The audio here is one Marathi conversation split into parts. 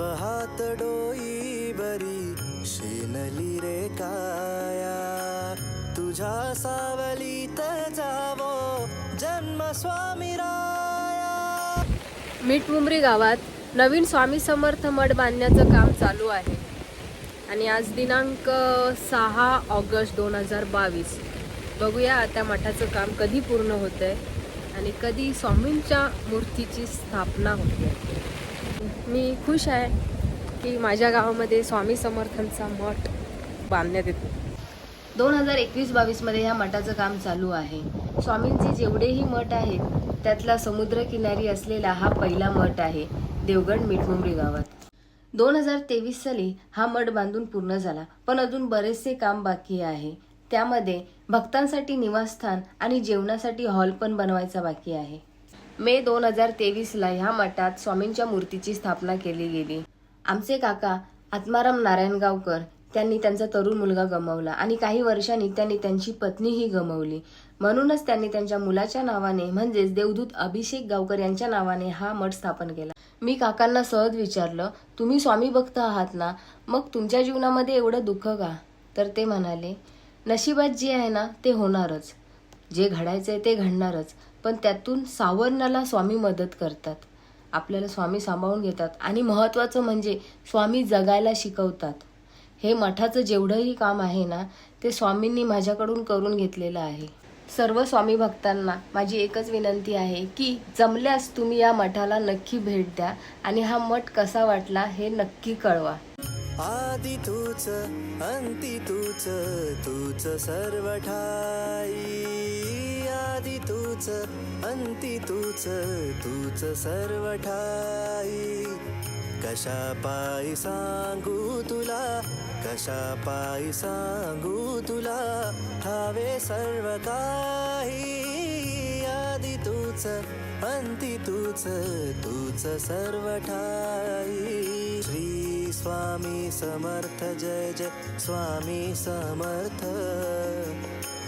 ठेव हात डोई बरी शिनली रे काया. तुझ्या सावलीत जावो जन्म स्वामी राया. मिठमुंबरी गावात नवीन स्वामी समर्थ मठ बांधण्याचं काम चालू आहे. आणि आज दिनांक सहा ऑगस्ट दोन हजार बावीस. बघूया त्या मठाचं काम कधी पूर्ण होतं आहे आणि कधी स्वामींच्या मूर्तीची स्थापना होते. मी खुश आहे की माझ्या गावामध्ये स्वामी समर्थांचा मठ बांधण्यात येतो. दोन हजार एकवीस बावीसमध्ये ह्या मठाचं काम चालू आहे. स्वामींचे जेवढेही मठ आहेत त्यातला समुद्रकिनारी असलेला हा पहिला मठ आहे देवगड मिठमुंबरी गावात. दोन हजार तेवीस साली हा मठ बांधून पूर्ण झाला पण अजून बरेचसे काम बाकी आहे. त्यामध्ये भक्तांसाठी निवासस्थान आणि जेवणासाठी हॉल पण बनवायचा बाकी आहे. मे दोन हजार तेवीसला ह्या मठात स्वामींच्या मूर्तीची स्थापना केली गेली. आमचे काका आत्माराम नारायणगावकर त्यांनी त्यांचा तरुण मुलगा गमावला आणि काही वर्षांनी त्यांनी त्यांची पत्नीही गमावली. म्हणूनच त्यांनी त्यांच्या मुलाच्या नावाने म्हणजेच देवदूत अभिषेक गावकर यांच्या नावाने हा मठ स्थापन केला. मी काकांना सहज विचारलं तुम्ही स्वामी भक्त आहात ना? मग तुमच्या जीवनामध्ये एवढं दुःख का? तर ते म्हणाले नशिबात जे आहे ना ते होणारच. जे घडायचं आहे ते घडणारच. पण त्यातून सावरणाला स्वामी मदत करतात. आपल्याला स्वामी सांभाळून घेतात. आणि महत्त्वाचं म्हणजे स्वामी जगायला शिकवतात. हे मठाचं जेवढंही काम आहे ना ते स्वामींनी माझ्याकडून करून घेतलेलं आहे. सर्व स्वामी भक्तांना माझी एकच विनंती आहे की जमल्यास तुम्ही या मठाला नक्की भेट द्या आणि हा मठ कसा वाटला हे नक्की कळवा. आदि तूच अंती तूच तूच सर्व ठाई तूच अंती तूच तूच सर्व ठाई कशा पायी सांगू तुला कशा पायी सांगू तुला हवे सर्व काही आदि तूच अंती तूच तूच सर्व ठाई श्री स्वामी समर्थ जय जय स्वामी समर्थ.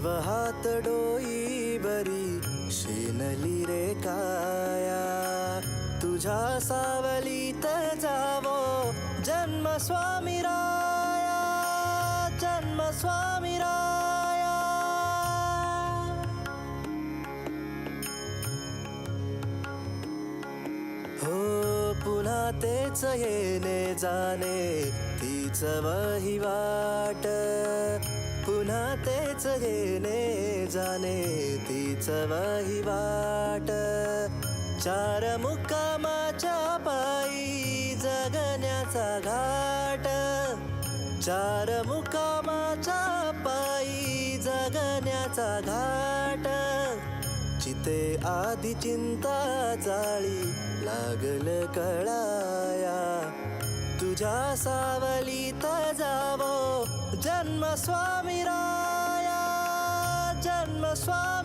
शिव हात डोई बरी शेनली रे काया. तुझ्या सावलीत जावो जन्म स्वामी राया जन्म स्वामी राया. हो पुन्हा तेच येणे जाणे तीच वही वाट. पुन्हा तेच गेले जाणे तीच वाही वाट. चार मुक्कामाच्या पायी जगण्याचा घाट. चार मुक्कामाच्या पायी जगण्याचा घाट. चिते आधी चिंता जाळी लागल कळाया. तुझ्या सावलीत जावो जन्म स्वामी रा 算